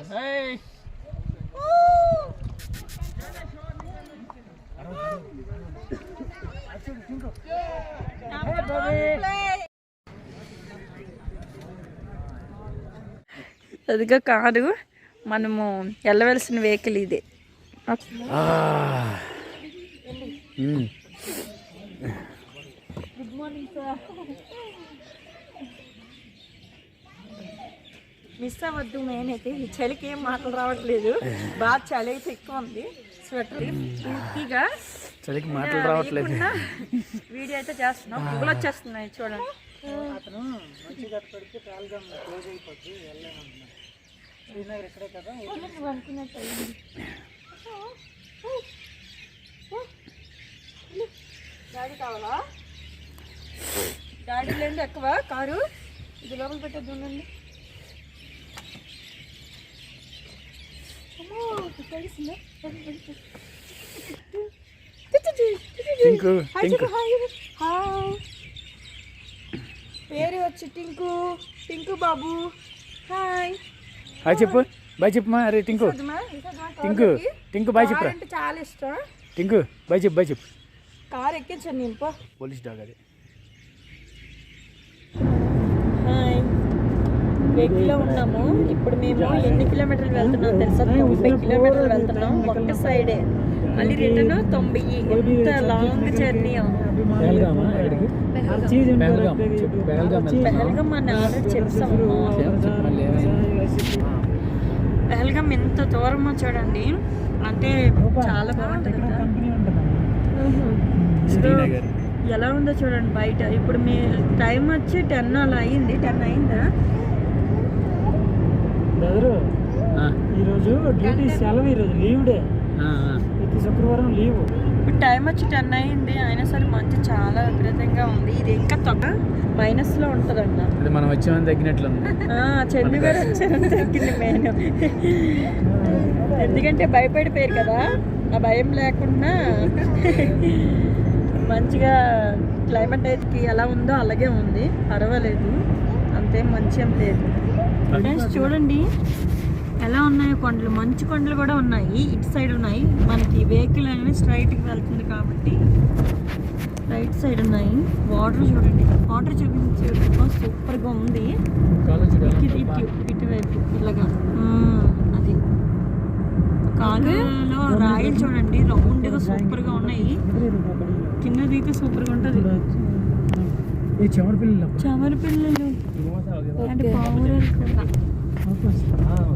Hey. అదిగా కాదు మనము వెళ్ళవలసిన వెహికల్ ఇది గుడ్ మార్నింగ్ సార్ మిస్ అవ్వద్దు మెయిన్ అయితే. ఈ చలికి ఏం మాటలు రావట్లేదు. బాగా చలి అయితే ఎక్కువ ఉంది. స్వెటర్ పూర్తిగా చలికి మాటలు రావట్లేదు. వీడియో అయితే చేస్తున్నాం. పువ్వులు వచ్చేస్తున్నాయి చూడండి. అనుకున్నట్టు అయింది. డాడీ కావాలా? డాడీ ఎక్కువ కారు? ఇది లోపల పెట్టద్దు ఉండండి. టింకు టింకు. పేరు వచ్చి టింకు టింకు బాబు హాయ్ హాయ్ చెప్పు. బాయ్ చెప్పమ్మా అరే టింకు టింకు. టింకు బాయ్ చెప్పురా చాలా ఇష్టం. టింకు బాయ్ చెప్పు బాయ్ చెప్పు. కార్ ఎక్కించండి నేను పో. పోలీస్ డాగ్ అది. వెహికల్లో ఉన్నాము. ఇప్పుడు మేము ఎన్ని కిలోమీటర్లు వెళ్తున్నాం తెలుసా? తొంభై కిలోమీటర్లు వెళ్తున్నాం ఒక్క సైడే. మళ్ళీ రిటర్న్ తొంభై ఎంత లాంగ్ జర్నీ పెహల్గామా పెహల్గామ్ పెహల్గామ్ అని ఆల్రెడీ చెప్పాము మళ్ళీ పెహల్గం ఎంత దూరమో చూడండి. అంటే చాలా బాగుంటుంది కదా. శ్రీనగర్. ఎలా ఉందో చూడండి బయట. ఇప్పుడు మీ టైం వచ్చి టెన్ అలా అయింది. టెన్ అయిందా? బ్రదరు ఈరోజు డ్యూటీ సెలవు ఈరోజు లీవ్ డే. ప్రతి శుక్రవారం లీవ్. ఇప్పుడు టైం వచ్చి టెన్ అయింది అయినా సరే మంచి చాలా విపరీతంగా ఉంది. ఇది ఇంకా తక్కువ మైనస్లో ఉంటుందంట. అది మనం వచ్చామని తగ్గినట్లుంది. ఆ, చండీగఢ్ వచ్చాను తగ్గింది మెయిన్ ఎందుకంటే భయపడిపోయారు కదా ఆ భయం లేకుండా మంచిగా క్లైమేట్ అయితే ఎలా ఉందో అలాగే ఉంది. పర్వాలేదు. మంచి ఏం లేదు. ఫ్రెండ్స్ చూడండి. ఎలా ఉన్నాయో కొండలు. మంచు కొండలు కూడా ఉన్నాయి. ఇటు సైడ్ ఉన్నాయి. మనకి వెహికల్ అనేది స్ట్రైట్కి వెళ్తుంది కాబట్టి రైట్ సైడ్ ఉన్నాయి. వాటర్ చూడండి. వాటర్ చూపించే సూపర్గా ఉంది. ఇటు ఇటు ఇటువైపు ఇలాగా. అది. కాలువలో రాయలు చూడండి. రౌండ్గా సూపర్గా ఉన్నాయి. కింద దిగితే సూపర్గా ఉంటుంది. ఈ చెమట పిల్లలు చామర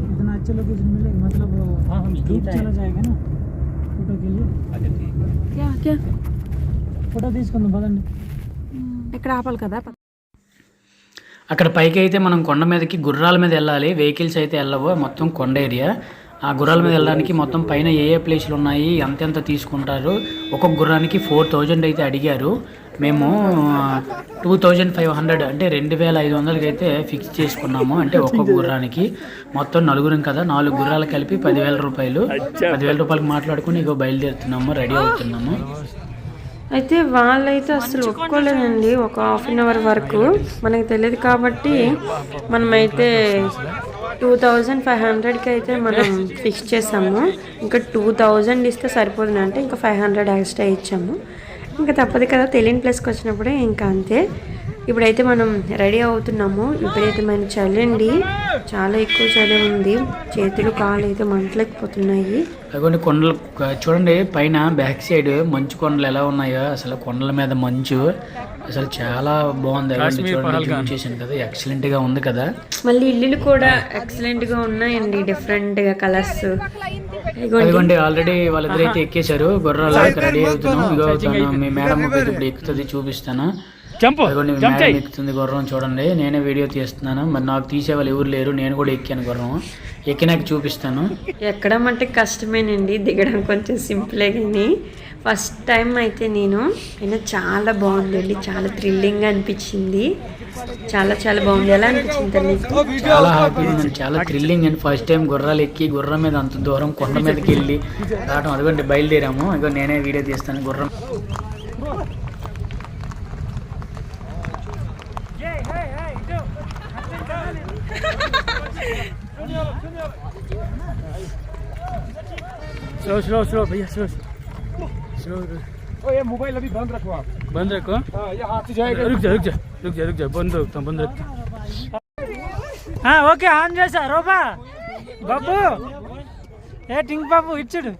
इतना अच्छा लोकेशन मिलेगा मतलब हाँ हम धूप चला जाएगा ना फोटो के लिए క్యా క్యా ఫోటో తీసుకుందాం పదండి ఇక్కడ ఆపాలి కదా అక్కడ పైకి అయితే మనం కొండ మీదకి గుర్రాల మీద వెళ్ళాలి వెహికల్స్ అయితే వెళ్ళవు మొత్తం కొండ ఏరియా ఆ గుర్రాల మీద వెళ్ళడానికి మొత్తం పైన ఏ ఏ ప్లేస్లు ఉన్నాయి ఎంతెంత తీసుకుంటారు ఒక్కొక్క గుర్రానికి ఫోర్ థౌజండ్ అయితే అడిగారు మేము టూ థౌజండ్ ఫైవ్ హండ్రెడ్ అంటే రెండు వేల ఐదు వందలకి అయితే ఫిక్స్ చేసుకున్నాము. అంటే ఒక్కొక్క గుర్రానికి మొత్తం నలుగురం కదా నాలుగు గుర్రాలు కలిపి పదివేల రూపాయలు. పదివేల రూపాయలకి మాట్లాడుకుని ఇగో బయలుదేరుతున్నాము రెడీ అవుతున్నాము. అయితే వాళ్ళైతే అసలు ఒప్పుకోలేదండి ఒక హాఫ్ అన్ అవర్ వరకు. మనకు తెలియదు కాబట్టి మనమైతే టూ థౌజండ్ ఫైవ్ హండ్రెడ్కి అయితే మనం ఫిక్స్ చేసాము. ఇంకా టూ థౌజండ్ ఇస్తే సరిపోతుంది అంటే ఇంకా ఫైవ్ హండ్రెడ్ ఎక్స్ట్రా ఇచ్చాము. ఇంకా తప్పదు కదా తెలియని ప్లేస్కి వచ్చినప్పుడే ఇంకా అంతే. ఇప్పుడైతే మనం రెడీ అవుతున్నాము. ఇప్పుడైతే మన చలి అండి చాలా ఎక్కువ చలి ఉంది. చేతులు కాళ్ళు అయితే మంటలేకపోతున్నాయి. అదిగోండి కొండలు చూడండి పైన బ్యాక్ సైడ్ మంచు కొండలు ఎలా ఉన్నాయో. అసలు కొండల మీద మంచు అసలు చాలా బాగుంది. చూడండి చేశాను కదా. ఎక్సలెంట్గా ఉంది కదా. మళ్ళీ ఇల్లులు కూడా ఎక్సలెంట్గా ఉన్నాయండి. డిఫరెంట్గా కలర్స్ అదిగోండి ఆల్రెడీ వాళ్ళిద్దరైతే ఎక్కేశారు. గుర్రాలు రెడీ అవుతున్నాం. ఇగో తను మీ మేడం ఒకటి ఇప్పుడు ఎక్కుతుంది చూపిస్తాను. జంప్ అదిగోండి మేడం ఎక్కుతుంది గుర్రం చూడండి. నేనే వీడియో తీస్తున్నాను. మరి నాకు తీసే వాళ్ళు ఎవరు లేరు. నేను కూడా ఎక్కాను గుర్రం. ఎక్కినాక చూపిస్తాను. ఎక్కడం అంటే కష్టమేనండి. దిగడం కొంచెం సింపులే కానీ ఫస్ట్ టైం అయితే నేను. అయినా చాలా బాగుందండి. చాలా థ్రిల్లింగ్ అనిపించింది. చాలా చాలా బాగుంది ఎలా అనిపించింది తల్లి చాలా హ్యాపీ ఉంది చాలా థ్రిల్లింగ్ అండ్ ఫస్ట్ టైం గుర్రాలు ఎక్కి గుర్రం మీద అంత దూరం కొండ మీదకి వెళ్ళి రావడం అదిగోండి బయలుదేరాము ఇగో నేనే వీడియో తీస్తాను గుర్రం स्लो स्लो स्लो भैया स्लो स्लो ओ ये मोबाइल अभी बंद रखो आप बंद रखो हाँ ये हाथ से जाएगा रुक जा रुक जा रुक जा रुक जा बंद रखता हूँ बंद रखता हूँ ఓకే ఆన్ చేసా రూపా బాబు ఏ టింక్ బాబు ఇచ్చుడు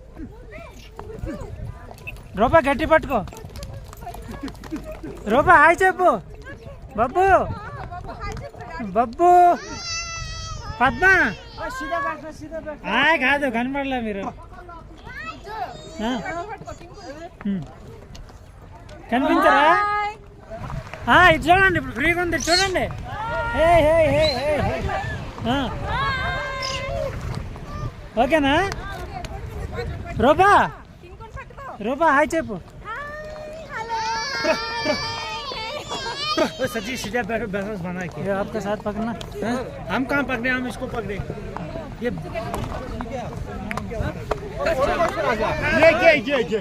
రూపా గట్టి పట్టుకో రూపా హాయ్ చెప్పు బబ్బు బబ్బు పద్మ హాయ్ కాదు కనపడలే మీరు ఆ. ఉమ్. కనిపించరా ఆ, ఇది చూడండి ఇప్పుడు ఫ్రీగా ఉంది చూడండి హే హే హే హే హే. ఆ. ఓకేనా రూపా రూపా హాయ్ చెప్పు सच्ची सीधा बैठो बैठो बना के ये आपके साथ पकड़ना हम कहाँ पकड़े हम इसको पकड़े ये ये क्या ये ये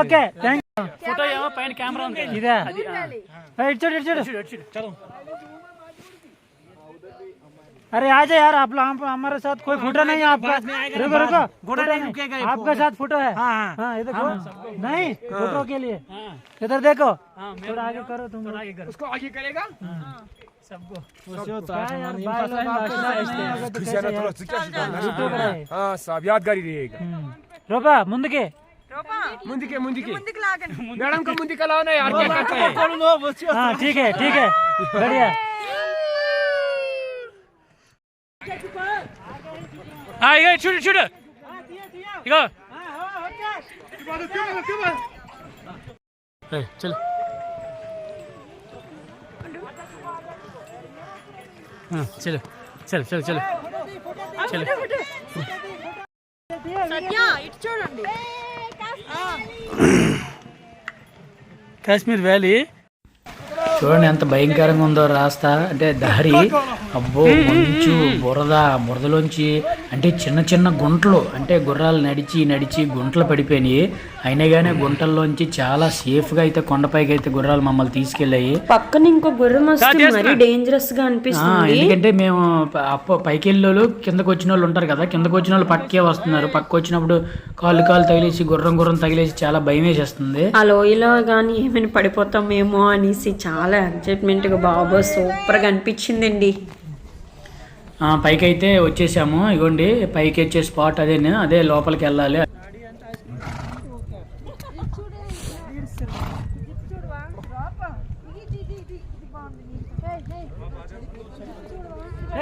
ಓಕೆ ಥ್ಯಾಂಕ್ कैमरा ऑन कर ಕ್ಯಾಮ್ರಾ ಅಂತ ಇದೆ ಇಡ್ಸೋಡು ಇಡ್ಸೋಡು चलो। अरे आ जाए यार आप लोग हमारे साथ कोई फ़ोटो नहीं है आपका। रुको रुको। फ़ोटो नहीं आपके साथ फ़ोटो है? हाँ हाँ, हाँ इधर नहीं फ़ोटो के लिए। इधर देखो। थोड़ा आगे करो तुम उसको आगे करेगा? सबको। हाँ, यादगारी रहेगा। हम्म। रोका मुंदके। ముందుకే రూపా मुंदी के मुंदी के ముందుకు లాగండి मैडम का मुंदी का लाओ ना यार क्या करते हैं हाँ ठीक है ठीक है बढ़िया ఆ, ఇగో చూడు చూడు ఇగో ఏయ్, చలో ఆ, చలో చలో చలో చలో చలో సత్య ఇటు చూడండి కాశ్మీర్ వ్యాలీ. చూడండి ఎంత భయంకరంగా ఉందో రాస్తా. అంటే దారి అబ్బో మంచు బురద బురదలోంచి అంటే చిన్న చిన్న గుంటలు అంటే గుర్రాలు నడిచి నడిచి గుంటలు పడిపోయినాయి. అయినా కానీ గుంటల్లోంచి చాలా సేఫ్గా అయితే కొండపైకి అయితే గుర్రాలు మమ్మల్ని తీసుకెళ్ళాయి. పక్కన ఇంకో గుర్రం వస్తే మరీ డేంజరస్గా అనిపిస్తుంది ఎందుకంటే మేము పైకి వెళ్ళే వాళ్ళు కిందకు వచ్చిన వాళ్ళు ఉంటారు కదా కిందకు వచ్చిన వాళ్ళు పక్కే వస్తున్నారు. పక్క వచ్చినప్పుడు కాళ్ళు కాళ్ళు తగిలేసి గుర్రం గుర్రం తగిలేసి చాలా భయం వేసేస్తుంది. ఆ లోయలో కానీ ఏమైనా పడిపోతామేమో అనేసి చాలా ఎగ్జైట్మెంట్గా బాబా సూపర్గా అనిపించిందండి. పైకి అయితే వచ్చేసాము. ఇగోండి పైకి వచ్చే స్పాట్ అదే అదే లోపలికి వెళ్ళాలి.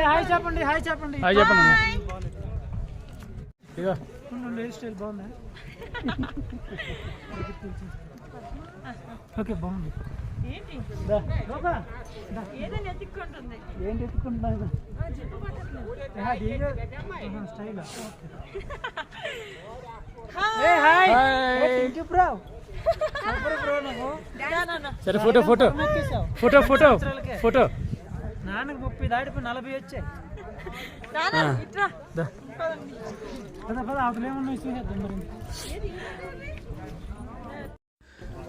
హాయ్ చెప్పండి హాయ్ చెప్పండి. అది చెప్పండి. ఇగో. ఉండండి, హెయిర్ స్టైల్ బాగుందా? ఓకే బాగుంది. ఏంటి స్టైల్? సరే photo photo. Photo photo photo నాన్నకు ముప్పై దాటిపోయి నలభై వచ్చాయి. పద పద చూసేద్దాం మరి.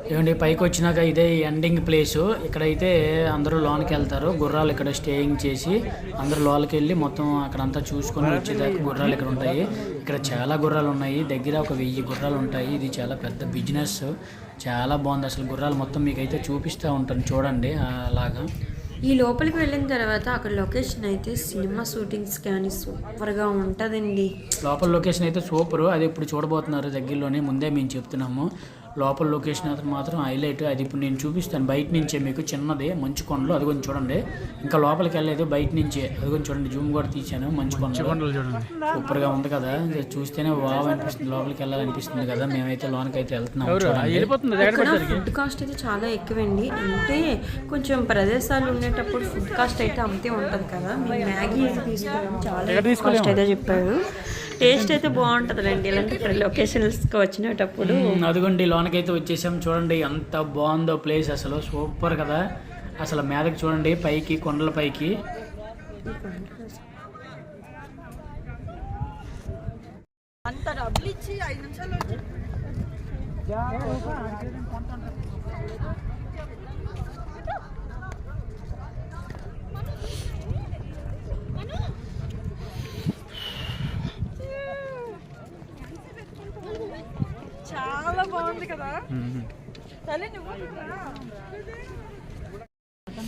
ఏమండి పైకి వచ్చినాక ఇదే ఎండింగ్ ప్లేస్ ఇక్కడైతే అందరూ లోనికి వెళ్తారు. గుర్రాలు ఇక్కడ స్టేయింగ్ చేసి అందరూ లోనికి వెళ్ళి మొత్తం అక్కడంతా చూసుకొని వచ్చేదాకా గుర్రాలు ఇక్కడ ఉంటాయి. ఇక్కడ చాలా గుర్రాలు ఉన్నాయి. దగ్గర ఒక వెయ్యి గుర్రాలు ఉంటాయి. ఇది చాలా పెద్ద బిజినెస్ చాలా బాగుంది. అసలు గుర్రాలు మొత్తం మీకైతే చూపిస్తూ ఉంటాను. చూడండి అలాగా. ఈ లోపలికి వెళ్ళిన తర్వాత అక్కడ లొకేషన్ అయితే సినిమా షూటింగ్స్ కానీ సూపర్గా ఉంటుందండి. లోపల లొకేషన్ అయితే సూపర్. అది ఇప్పుడు చూడబోతున్నారు దగ్గరలోనే. ముందే మేము చెప్తున్నాము. లోపల లొకేషన్ అయితే మాత్రం హైలైట్. అది ఇప్పుడు నేను చూపిస్తాను. బయట నుంచే మీకు చిన్నది. మంచు కొండలు. అది కొంచెం చూడండి. ఇంకా లోపలికి వెళ్ళలేదు. బయట నుంచే. అది కొంచెం చూడండి. జూమ్ కూడా తీసాను మంచు కొండలు. చూడండి. సూపర్గా ఉంది కదా. చూస్తేనే వావ్ అనిపిస్తుంది. లోపలికి వెళ్ళాలనిపిస్తుంది కదా. మేమైతే లోనికి అయితే వెళ్తున్నాం ఫుడ్ కాస్ట్ అయితే చాలా ఎక్కువండి. అంటే కొంచెం ప్రదేశాలు ఉండేటప్పుడు ఫుడ్ కాస్ట్ అయితే అంతే ఉంటుంది కదా. మేము మ్యాగీ అయితే తీసుకున్నాం. చాలా కాస్ట్ అయితే చెప్పాడు టేస్ట్ అయితే బాగుంటుందిలేండి ఇలాంటి లొకేషన్స్కి వచ్చినప్పుడు అదిగోండి లోనకైతే వచ్చేసాం. చూడండి ఎంత బాగుందో ప్లేస్ అసలు. సూపర్ కదా. అసలు మీదకి చూడండి పైకి కొండల పైకి. అంత డబ్బులు ఇచ్చి ఐదు నిమిషాలు బాగుంది కదా? తల్లి నువ్వు.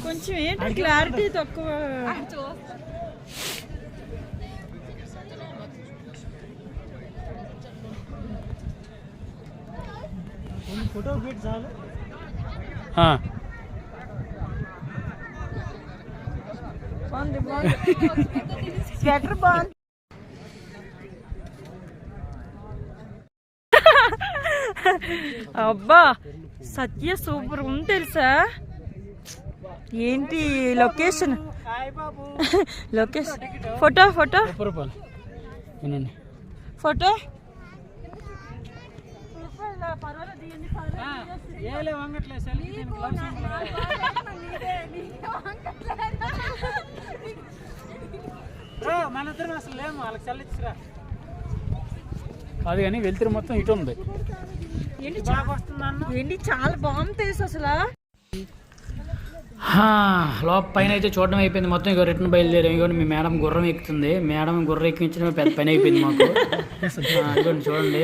కొంచెం ఏంటి క్లారిటీ తక్కువ? ఫోటో పెట్టి చాలు స్వెటర్ బాగుంది. అబ్బా సత్య సూపర్ ఉంది తెలుసా? ఏంటి location location photo photo photo వాళ్ళకి అది కానీ వెళ్తురు మొత్తం ఇటు ఉంది. ఏంటి చాలా బాగుంది అసలు. హా, లోప పైన అయితే చూడడం అయిపోయింది. మొత్తం ఇక రిటర్న్ బయలుదేరాం. ఇగోండి మీ మేడం గుర్రం ఎక్కుతుంది. మేడం గుర్రం ఎక్కించడం పెద్ద పని అయిపోయింది మాకు. ఇదిగోండి చూడండి.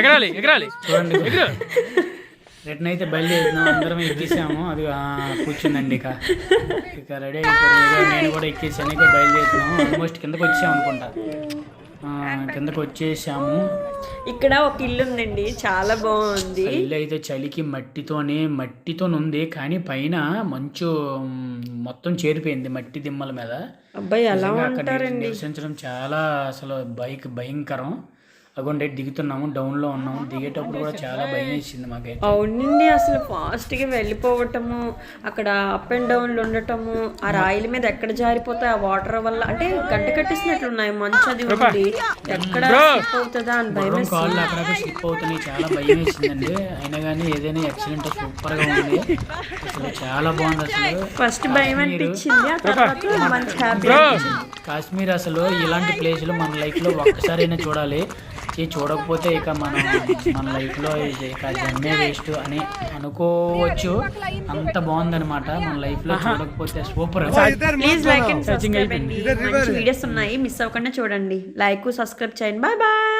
ఎగరాలి ఎగరాలి. చూడండి. రిటర్న్ అయితే బయలుదేరినాం అందరం ఎక్కేసాము. అది ఆ, కూర్చుందండి ఇక. ఇక రెడీ అయిపోయింది నేను కూడా ఎక్కేసాను. ఇక బయలుదేరుతున్నాము ఆల్మోస్ట్ కిందకి వచ్చాము అనుకుంటా కిందకి వచ్చేసాము. ఇక్కడ ఒక ఇల్లు ఉందండి చాలా బాగుంది. ఇల్లు అయితే చలికి మట్టితోనే మట్టితో ఉంది కానీ పైన మంచు మొత్తం చేరిపోయింది మట్టి దిమ్మల మీద. అబ్బాయి అక్కడ ఉంటారండి. నివసించడం చాలా అసలు బైక్ భయంకరం. అగోండి దిగుతున్నాము డౌన్లో ఉన్నాము. దిగేటప్పుడు కూడా చాలా భయం వేసింది మాకైతే. అవునండి అసలు ఫాస్ట్గా వెళ్ళిపోవటము అక్కడ అప్ అండ్ డౌన్లు ఉండటము ఆ రాయిల మీద ఎక్కడ జారిపోతాయి ఆ వాటర్ వల్ల అంటే గంట కట్టేసినట్లు ఉన్నాయి మంచు అది ఉంది ఎక్కడ slip అవుతుందా అని భయం కాళ్ళు అక్కడక్కడ స్లిప్ అవుతున్నాయి చాలా భయం వేసిందండి. అయినా కానీ ఏదైనా యాక్సిడెంట్ సూపర్గా ఉంది. అసలు చాలా బాగుంది అసలు. ఫస్ట్ భయం అనిపించింది ఆ తర్వాత మంచి హ్యాపీ కాశ్మీర్ అసలు ఇలాంటి ప్లేసులు మన లైఫ్లో ఒక్కసారైనా చూడాలి. ఇది చూడకపోతే ఇక మనం మన లైఫ్లో ఇది ఇక జన్మే వేస్ట్ అని అనుకోవచ్చు. అంత బాగుందన్నమాట మన లైఫ్లో చూడకపోతే. Super. Please like and subscribe అండి. మంచి వీడియోస్ ఉన్నాయి మిస్ అవ్వకుండా చూడండి. లైక్ సబ్స్క్రైబ్ చేయండి. Bye bye